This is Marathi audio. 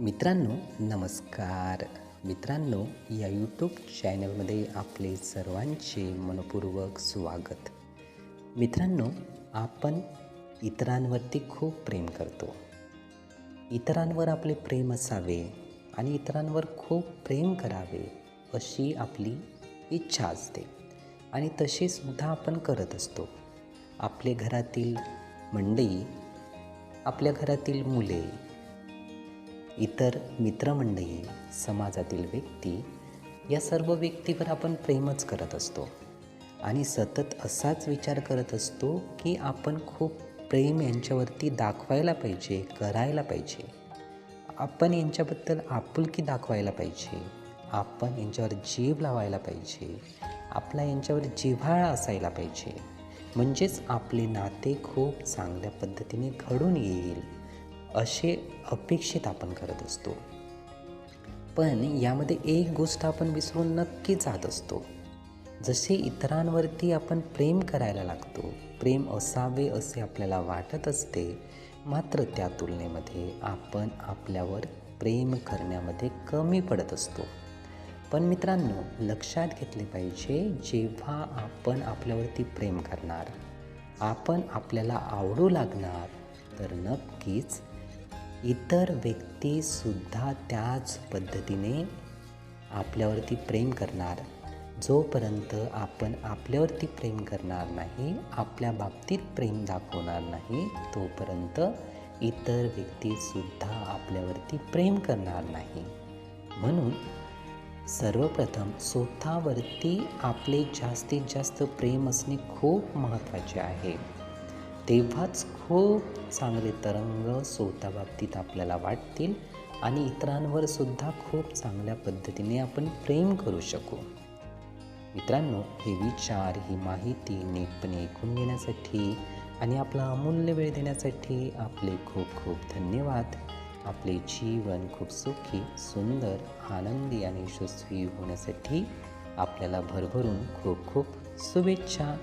मित्रांनो नमस्कार. मित्रांनो या यूट्यूब चॅनलमध्ये आपले सर्वांचे मनपूर्वक स्वागत. मित्रांनो आपण इतरांवरती खूप प्रेम करतो. इतरांवर आपले प्रेम असावे आणि इतरांवर खूप प्रेम करावे अशी आपली इच्छा असते. आणि तशीसुद्धा आपण करत असतो. आपले घरातील मंडळी आपल्या घरातील मुले इतर मित्रमंडळी समाजातील व्यक्ती या सर्व व्यक्तीवर आपण प्रेमच करत असतो. आणि सतत असाच विचार करत असतो की आपण खूप प्रेम यांच्यावरती दाखवायला पाहिजे करायला पाहिजे. आपण यांच्याबद्दल आपुलकी दाखवायला पाहिजे. आपण यांच्यावर जीव लावायला पाहिजे. आपला यांच्यावर जिव्हाळा असायला पाहिजे. म्हणजेच आपले नाते खूप चांगल्या पद्धतीने घडून येईल. असे अपेक्षित आपण करत असतो. पण यामध्ये एक गोष्ट आपण विसरून नक्की जात असतो. जसे इतरांवरती आपण प्रेम करायला लागतो प्रेम असावे असे आपल्याला वाटत असते मात्र त्या तुलनेमध्ये आपण आपल्यावर प्रेम करण्यामध्ये कमी पडत असतो. पण मित्रांनो लक्षात घेतले पाहिजे जेव्हा आपण आपल्यावरती प्रेम करणार आपण आपल्याला आवडू लागणार तर नक्कीच इतर व्यक्तीसुद्धा त्याच पद्धतीने आपल्यावरती प्रेम करणार. जोपर्यंत आपण आपल्यावरती प्रेम करणार नाही आपल्या बाबतीत प्रेम दाखवणार नाही तोपर्यंत इतर व्यक्तीसुद्धा आपल्यावरती प्रेम करणार नाही. म्हणून सर्वप्रथम स्वतःवरती आपले जास्तीत जास्त प्रेम असणे खूप महत्त्वाचे आहे. तेव्हाच खूप चांगले तरंग स्वतःबाबतीत आपल्याला वाटतील आणि इतरांवर सुद्धा खूप चांगल्या पद्धतीने आपण प्रेम करू शकू. मित्रांनो हे विचार ही माहिती नीटपणे ऐकून घेण्यासाठी आणि आपला अमूल्य वेळ देण्यासाठी आपले खूप खूप धन्यवाद. आपले जीवन खूप सुखी सुंदर आनंदी आणि यशस्वी होण्यासाठी आपल्याला भरभरून खूप खूप शुभेच्छा.